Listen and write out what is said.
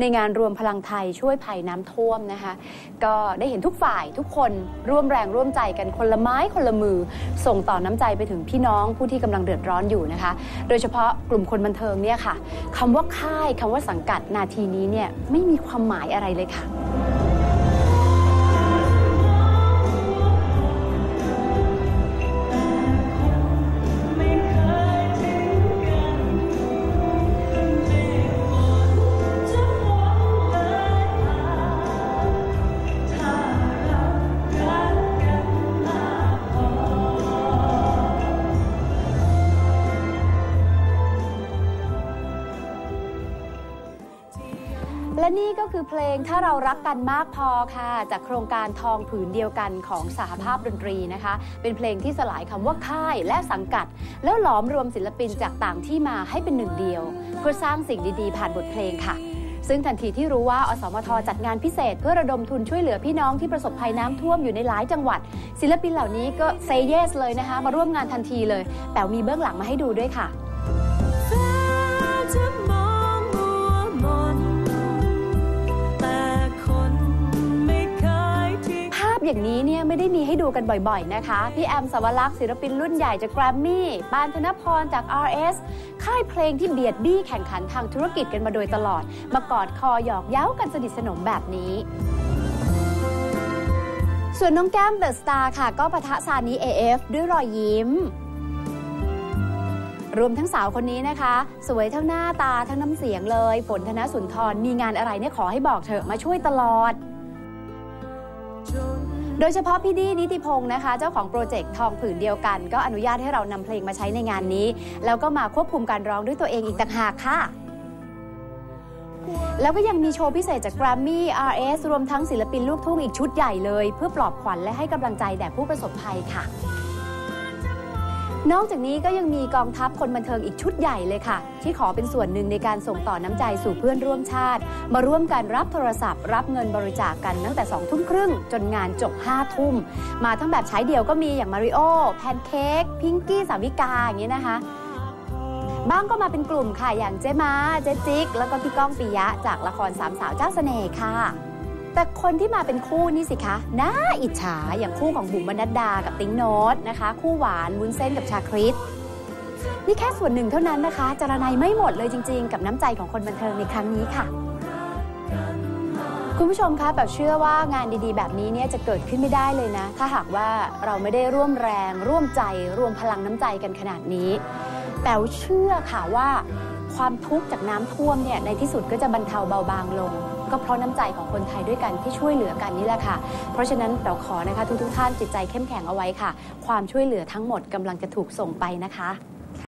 ในงานรวมพลังไทยช่วยภัยน้ำท่วมนะคะ ก็ได้เห็นทุกฝ่ายทุกคนร่วมแรงร่วมใจกันคนละไม้คนละมือ ส่งต่อน้ำใจไปถึงพี่น้องผู้ที่กำลังเดือดร้อนอยู่นะคะ โดยเฉพาะกลุ่มคนบันเทิงเนี่ยค่ะคำว่าค่ายคำว่าสังกัดนาทีนี้เนี่ยไม่มีความหมายอะไรเลยค่ะ และนี่ก็คือเพลงถ้าเรารักกันมากพอค่ะ จากโครงการทองผืนเดียวกันของสหภาพดนตรีนะคะ เป็นเพลงที่สลายคำว่าค่ายและสังกัด แล้วหลอมรวมศิลปินจากต่างที่มาให้เป็นหนึ่งเดียว เพื่อสร้างสิ่งดีๆ ผ่านบทเพลงค่ะ ซึ่งทันทีที่รู้ว่าอสมทจัดงานพิเศษ เพื่อระดมทุนช่วยเหลือพี่น้องที่ประสบภัยน้ำท่วมอยู่ในหลายจังหวัด ศิลปินเหล่านี้ก็เซเยสเลยนะคะ มาร่วมงานทันทีเลย แต่มีเบื้องหลังมาให้ดูด้วยค่ะ อย่างนี้เนี่ยไม่ได้มีให้ดูกันบ่อยๆนะคะ พี่แอมสวรักษ์ศิลปินรุ่นใหญ่จากแกรมมี่ปานธนพรจาก RS ค่ายเพลงที่เบียดบี้แข่งขันทางธุรกิจกันมาโดยตลอด มากอดคอหยอกเย้ากันสนิทสนมแบบนี้ส่วนน้องแก้มเดอะสตาร์ค่ะ ก็ปะทะซานี AF ด้วยรอยยิ้ม รวมทั้งสาวคนนี้นะคะ สวยทั้งหน้าตาทั้งน้ำเสียงเลย ฝนธนสุนทรมีงานอะไรเนี่ยขอให้บอกเถอะมาช่วยตลอด โดยเฉพาะพี่ดีนิติพงศ์นะคะ เจ้าของโปรเจกต์ทองผืนเดียวกัน ก็อนุญาตให้เรานำเพลงมาใช้ในงานนี้ แล้วก็มาควบคุมการร้องด้วยตัวเองอีกต่างหากค่ะแล้วก็ยังมีโชว์พิเศษจาก Grammy RS รวมทั้งศิลปินลูกทุ่งอีกชุดใหญ่เลย เพื่อปลอบขวัญและให้กำลังใจแด่ผู้ประสบภัยค่ะ นอกจากนี้ก็ยังมีกองทัพคนบันเทิงอีกชุดใหญ่เลยค่ะ ที่ขอเป็นส่วนหนึ่งในการส่งต่อน้ำใจสู่เพื่อนร่วมชาติ มาร่วมกันรับโทรศัพท์ รับเงินบริจาคกันตั้งแต่2องทุ่มครึ่ง จนงานจบ5้าทุ่ม มาทั้งแบบใช้เดี่ยวก็มีอย่างมาริโอแพนเค้กพิงกี้สาวิกาอย่างนี้นะคะบ้างก็มาเป็นกลุ่มค่ะอย่างเจ๊มาเจ๊จิก แล้วก็พี่ก้องปิยะจากละครสามสาวเจ้าเสน่ห์ค่ะ แต่คนที่มาเป็นคู่นี่สิคะน่าอิจฉาอย่างคู่ของบุ๋มบรรณดดากับติ๊งโนตนะคะ คู่หวานวุ้นเส้นกับชาคริสนี่แค่ส่วนหนึ่งเท่านั้นนะคะจารนัยไม่หมดเลยจริง ๆ กับน้ำใจของคนบันเทิงในครั้งนี้ค่ะ คุณผู้ชมคะแบบเชื่อว่างานดีๆ แบบนี้เนี่ยจะเกิดขึ้นไม่ได้เลยนะ ถ้าหากว่าเราไม่ได้ร่วมแรง ร่วมใจ รวมพลังน้ำใจกันขนาดนี้แต่เชื่อค่ะว่า ความทุกข์จากน้ำท่วมเนี่ยในที่สุดก็จะบรรเทาเบาบางลง ก็เพราะน้ำใจของคนไทยด้วยกันที่ช่วยเหลือกันนี่แหละค่ะ เพราะฉะนั้นเราขอนะคะทุกๆท่านจิตใจเข้มแข็งเอาไว้ค่ะ ความช่วยเหลือทั้งหมดกำลังจะถูกส่งไปนะคะ